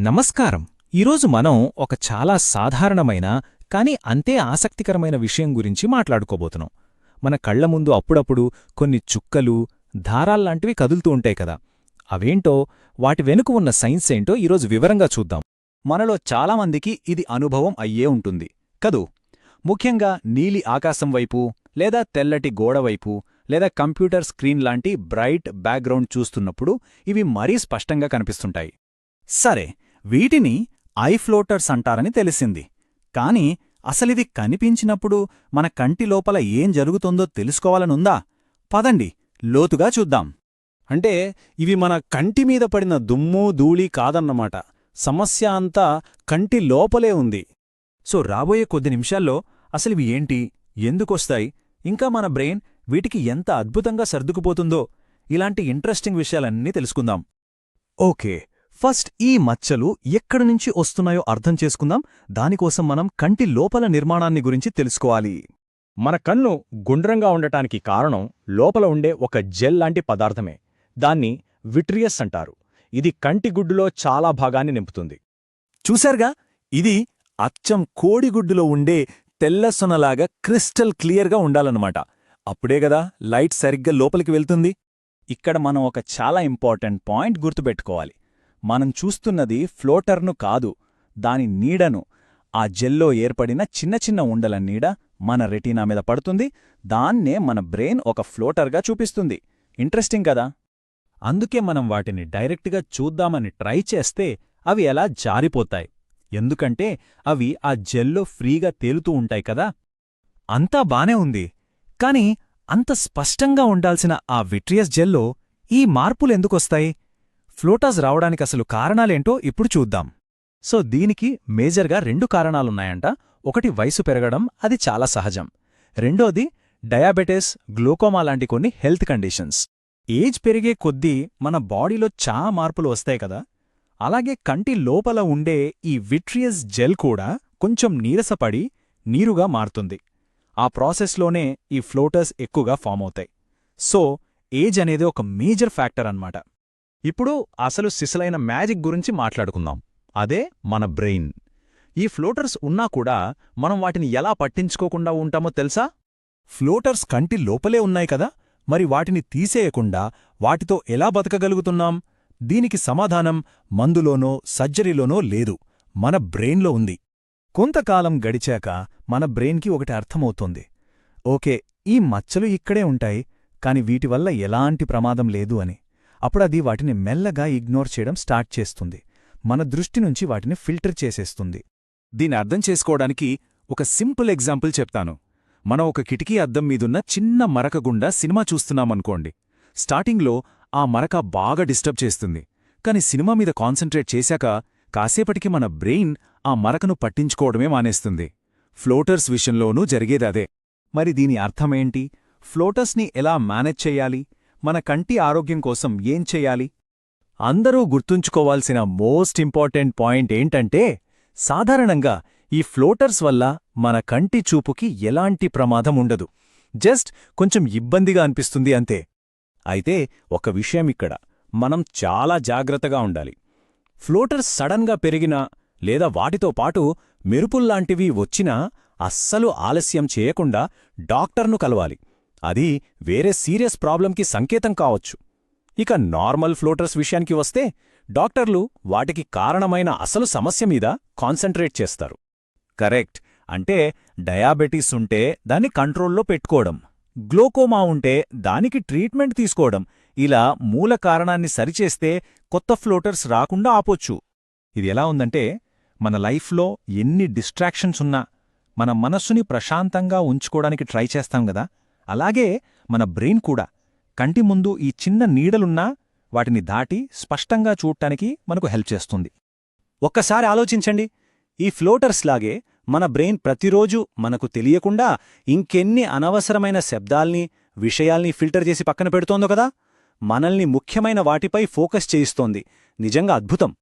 నమస్కారం. ఈరోజు మనం ఒక చాలా సాధారణమైన కానీ అంతే ఆసక్తికరమైన విషయం గురించి మాట్లాడుకోబోతున్నాం. మన కళ్ళ ముందు అప్పుడప్పుడు కొన్ని చుక్కలు దారాల్లాంటివి కదులుతూ ఉంటాయి కదా. అవేంటో వాటి వెనుక ఉన్న సైన్స్ ఏంటో ఈరోజు వివరంగా చూద్దాం. మనలో చాలామందికి ఇది అనుభవం అయ్యే ఉంటుంది. కదూ? ముఖ్యంగా నీలి ఆకాశం వైపు లేదా తెల్లటి గోడవైపు లేదా కంప్యూటర్ స్క్రీన్ లాంటి బ్రైట్ బ్యాక్గ్రౌండ్ చూస్తున్నప్పుడు ఇవి మరీ స్పష్టంగా కనిపిస్తుంటాయి. సరే వీటిని ఐ ఫ్లోటర్స్ అంటారని తెలిసింది. కాని అసలిది కనిపించినప్పుడు మన కంటి లోపల ఏం జరుగుతుందో తెలుసుకోవాలనుందా? పదండి లోతుగా చూద్దాం. అంటే ఇవి మన కంటి మీద పడిన దుమ్ము ధూళి కాదన్నమాట. సమస్య అంతా కంటి లోపలే ఉంది. సో రాబోయే కొద్ది నిమిషాల్లో అసలివి ఏంటి? ఎందుకొస్తాయి? ఇంకా మన బ్రెయిన్ వీటికి ఎంత అద్భుతంగా సర్దుకుపోతుందో ఇలాంటి ఇంట్రెస్టింగ్ విషయాలన్నీ తెలుసుకుందాం. ఓకే ఫస్ట్ ఈ మచ్చలు ఎక్కడి నుంచి వస్తున్నాయో అర్థం చేసుకుందాం. దానికోసం మనం కంటి లోపల నిర్మాణాన్ని గురించి తెలుసుకోవాలి. మన కన్ను గుండ్రంగా ఉండటానికి కారణం లోపల ఉండే ఒక జెల్ లాంటి పదార్థమే. దాన్ని విట్రియస్ అంటారు. ఇది కంటి గుడ్డులో చాలా భాగాన్ని నింపుతుంది. చూశారుగా? ఇది అచ్చం కోడిగుడ్డులో ఉండే తెల్లసొనలాగా క్రిస్టల్ క్లియర్గా ఉండాలన్నమాట. అప్పుడే గదా లైట్ సరిగ్గా లోపలికి వెళ్తుంది. ఇక్కడ మనం ఒక చాలా ఇంపార్టెంట్ పాయింట్ గుర్తుపెట్టుకోవాలి. మనం చూస్తున్నది ఫ్లోటర్ను కాదు దాని నీడను. ఆ జెల్లో ఏర్పడిన చిన్న చిన్న ఉండల నీడ మన రెటీనా మీద పడుతుంది దాన్నే మన బ్రెయిన్ ఒక ఫ్లోటర్గా చూపిస్తుంది. ఇంట్రెస్టింగ్ కదా? అందుకే మనం వాటిని డైరెక్ట్గా చూద్దామని ట్రై చేస్తే అవి ఎలా జారిపోతాయి. ఎందుకంటే అవి ఆ జెల్లో ఫ్రీగా తేలుతూ ఉంటాయి కదా? అంతా బానే ఉంది. కాని అంత స్పష్టంగా ఉండాల్సిన ఆ విట్రియస్ జెల్లో ఈ మార్పులెందుకొస్తాయి ఫ్లోటాస్ రావడానికసలు కారణాలేంటో ఇప్పుడు చూద్దాం. సో దీనికి మేజర్గా రెండు కారణాలున్నాయంట. ఒకటి వయసు పెరగడం అది చాలా సహజం. రెండోది డయాబెటిస్ గ్లూకోమా లాంటి కొన్ని హెల్త్ కండిషన్స్. ఏజ్ పెరిగే కొద్దీ మన బాడీలో చా మార్పులు వస్తాయి కదా. అలాగే కంటి లోపల ఉండే ఈ విట్రియస్ జెల్ కూడా కొంచెం నీరసపడి నీరుగా మారుతుంది. ఆ ప్రాసెస్లోనే ఈ ఫ్లోటర్స్ ఎక్కువగా ఫామ్ అవుతాయి. సో ఏజ్ అనేది ఒక మేజర్ ఫ్యాక్టర్ అన్నమాట. ఇప్పుడు అసలు సిసలైన మ్యాజిక్ గురించి మాట్లాడుకుందాం. అదే మన బ్రెయిన్. ఈ ఫ్లోటర్స్ ఉన్నా కూడా మనం వాటిని ఎలా పట్టించుకోకుండా ఉంటామో తెలుసా? ఫ్లోటర్స్ కంటి లోపలే ఉన్నాయి కదా? మరి వాటిని తీసేయకుండా వాటితో ఎలా బతకగలుగుతున్నాం? దీనికి సమాధానం మందులోనో సర్జరీలోనో లేదు. మన బ్రెయిన్లో ఉంది. కొంతకాలం గడిచాక మన బ్రెయిన్కి ఒకటి అర్థమవుతోంది. ఓకే ఈ మచ్చలు ఇక్కడే ఉంటాయి కాని వీటివల్ల ఎలాంటి ప్రమాదం లేదు అని. అప్పుడది వాటిని మెల్లగా ఇగ్నోర్ చేయడం స్టార్ట్ చేస్తుంది. మన దృష్టి నుంచి వాటిని ఫిల్టర్ చేసేస్తుంది. దీని అర్థం చేసుకోవడానికి ఒక సింపుల్ ఎగ్జాంపుల్ చెప్తాను. మనం ఒక కిటికీ అద్దం మీదున్న చిన్న మరక గుండా సినిమా చూస్తున్నామనుకోండి. స్టార్టింగ్లో ఆ మరక బాగా డిస్టర్బ్ చేస్తుంది. కాని సినిమా మీద కాన్సంట్రేట్ చేశాక కాసేపటికి మన బ్రెయిన్ ఆ మరకను పట్టించుకోవడమే మానేస్తుంది. ఫ్లోటర్స్ విషయంలోనూ జరిగేదదే మరి దీని అర్థమేంటి ఫ్లోటర్స్ని ఎలా మేనేజ్ చెయ్యాలి మన కంటి ఆరోగ్యం కోసం ఏం చెయ్యాలి అందరూ గుర్తుంచుకోవాల్సిన మోస్ట్ ఇంపార్టెంట్ పాయింట్ ఏంటంటే సాధారణంగా ఈ ఫ్లోటర్స్ వల్ల మన కంటి చూపుకి ఎలాంటి ప్రమాదం ఉండదు. జస్ట్ కొంచెం ఇబ్బందిగా అనిపిస్తుంది అంతే. అయితే ఒక విషయం ఇక్కడ. మనం చాలా జాగ్రత్తగా ఉండాలి. ఫ్లోటర్స్ సడన్గా పెరిగినా లేదా వాటితో పాటు మెరుపుల్లాంటివి వచ్చినా అస్సలు ఆలస్యం చేయకుండా డాక్టర్ను కలవాలి. అది వేరే సీరియస్ ప్రాబ్లంకి సంకేతం కావచ్చు. ఇక నార్మల్ ఫ్లోటర్స్ విషయానికి వస్తే డాక్టర్లు వాటికి కారణమైన అసలు సమస్య మీద కాన్సంట్రేట్ చేస్తారు. కరెక్ట్. అంటే డయాబెటీస్ ఉంటే దాన్ని కంట్రోల్లో పెట్టుకోవడం. గ్లోకోమా ఉంటే దానికి ట్రీట్మెంట్ తీసుకోవడం. ఇలా మూల కారణాన్ని సరిచేస్తే కొత్త ఫ్లోటర్స్ రాకుండా ఆపొచ్చు. ఇది ఎలా ఉందంటే మన లైఫ్లో ఎన్ని డిస్ట్రాక్షన్స్ ఉన్నా మన మనస్సుని ప్రశాంతంగా ఉంచుకోవడానికి ట్రై చేస్తాం గదా అలాగే మన బ్రెయిన్ కూడా. కంటి ముందు ఈ చిన్న నీడలున్నా వాటిని దాటి స్పష్టంగా చూడటానికి మనకు హెల్ప్ చేస్తుంది. ఒక్కసారి ఆలోచించండి. ఈ ఫ్లోటర్స్ లాగే మన బ్రెయిన్ ప్రతిరోజు మనకు తెలియకుండా ఇంకెన్ని అనవసరమైన శబ్దాల్ని విషయాల్ని ఫిల్టర్ చేసి పక్కన పెడుతోందో కదా? మనల్ని ముఖ్యమైన వాటిపై ఫోకస్ చేయిస్తోంది. నిజంగా అద్భుతం.